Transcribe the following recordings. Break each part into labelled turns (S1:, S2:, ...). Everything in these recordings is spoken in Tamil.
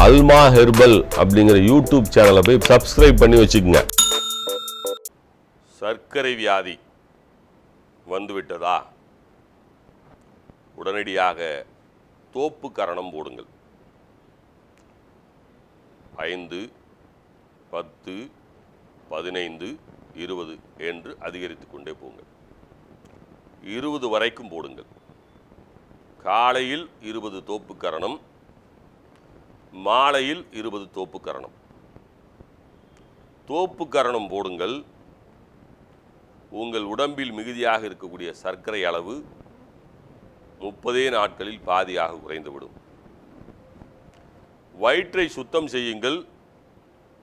S1: அல்மா ஹெர்பல் அப்படிங்கிற யூடியூப் சேனலை போய் சப்ஸ்கிரைப் பண்ணி வச்சுக்கோங்க. சர்க்கரை வியாதி வந்துவிட்டதா உடனடியாக தோப்பு கரணம் போடுங்கள். ஐந்து பத்து பதினைந்து இருபது என்று அதிகரித்து கொண்டே போங்கள். இருபது வரைக்கும் போடுங்கள். காலையில் இருபது தோப்பு கரணம் மாலையில் இருபது தோப்பு கரணம். தோப்பு கரணம் போடுங்கள். உங்கள் உடம்பில் மிகுதியாக இருக்கக்கூடிய சர்க்கரை அளவு முப்பதே நாட்களில் பாதியாக குறைந்துவிடும். வயிற்றை சுத்தம் செய்யுங்கள்.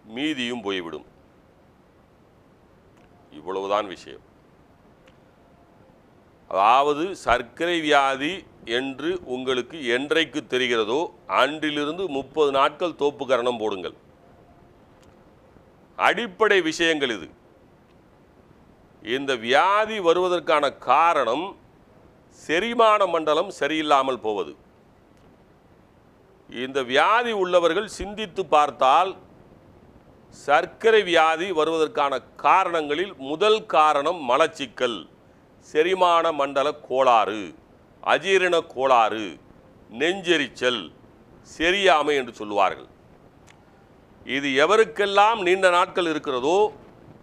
S1: மீதியும் போய்விடும். இவ்வளவுதான் விஷயம். அதாவது சர்க்கரை வியாதி என்று உங்களுக்கு என்றைக்கு தெரிகிறதோ அன்றிலிருந்து முப்பது நாட்கள் தோப்பு கரணம் போடுங்கள். அடிப்படை விஷயங்கள் இது. இந்த வியாதி வருவதற்கான காரணம் செரிமான மண்டலம் சரியில்லாமல் போவது. இந்த வியாதி உள்ளவர்கள் சிந்தித்து பார்த்தால் சர்க்கரை வியாதி வருவதற்கான காரணங்களில் முதல் காரணம் மலச்சிக்கல் செரிமான மண்டல கோளாறு. அஜீரண கோளாறு நெஞ்செரிச்சல் செரியாமை என்று சொல்லுவார்கள். இது எவருக்கெல்லாம் நீண்ட நாட்கள் இருக்கிறதோ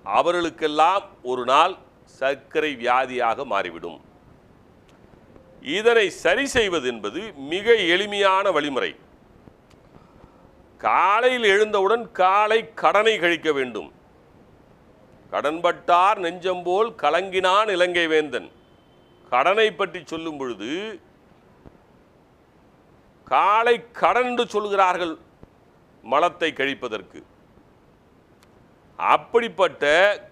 S1: அவர்களுக்கெல்லாம் ஒரு நாள் சர்க்கரை வியாதியாக மாறிவிடும். இதனை சரி செய்வது என்பது மிக எளிமையான வழிமுறை. காலையில் எழுந்தவுடன் காலை கடனை கழிக்க வேண்டும். கடன்பட்டார் நெஞ்சம்போல் கலங்கினான் இலங்கை வேந்தன். கடனை பற்றி சொல்லும் பொழுது காலை கடன் என்று சொல்கிறார்கள் மலத்தை கழிப்பதற்கு. அப்படிப்பட்ட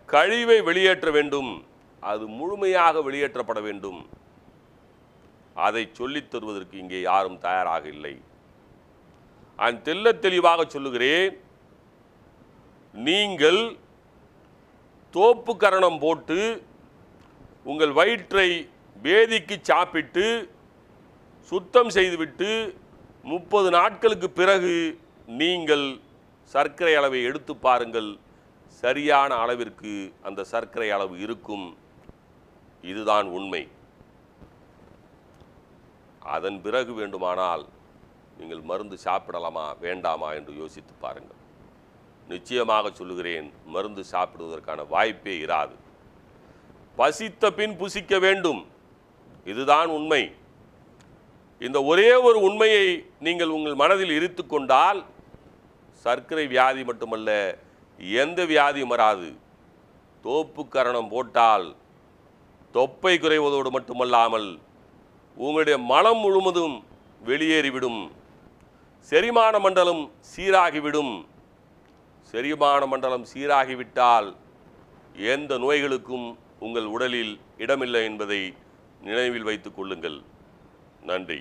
S1: கழிவை வெளியேற்ற வேண்டும். அது முழுமையாக வெளியேற்றப்பட வேண்டும். அதை சொல்லித் தருவதற்கு இங்கே யாரும் தயாராக இல்லை. நான் தெல்ல தெளிவாக சொல்லுகிறேன் நீங்கள் தோப்பு கரணம் போட்டு உங்கள் வயிற்றை வேதிக்கு சாப்பிட்டு சுத்தம் செய்துவிட்டு முப்பது நாட்களுக்கு பிறகு நீங்கள் சர்க்கரை அளவை எடுத்து பாருங்கள். சரியான அளவிற்கு அந்த சர்க்கரை அளவு இருக்கும். இதுதான் உண்மை. அதன் பிறகு வேண்டுமானால் நீங்கள் மருந்து சாப்பிடலாமா வேண்டாமா என்று யோசித்து பாருங்கள். நிச்சயமாக சொல்லுகிறேன் மருந்து சாப்பிடுவதற்கான வாய்ப்பே இராது. பசித்த பின் புசிக்க வேண்டும். இதுதான் உண்மை. இந்த ஒரே ஒரு உண்மையை நீங்கள் உங்கள் மனதில் இருத்து கொண்டால் சர்க்கரை வியாதி மட்டுமல்ல எந்த வியாதியும் வராது. தோப்பு கரணம் போட்டால் தொப்பை குறைவதோடு மட்டுமல்லாமல் உங்களுடைய மலம் முழுவதும் வெளியேறிவிடும். செரிமான மண்டலம் சீராகிவிடும். செரிமான மண்டலம் சீராகிவிட்டால் எந்த நோய்களுக்கும் உங்கள் உடலில் இடமில்லை என்பதை நினைவில் வைத்துக் கொள்ளுங்கள். நன்றி.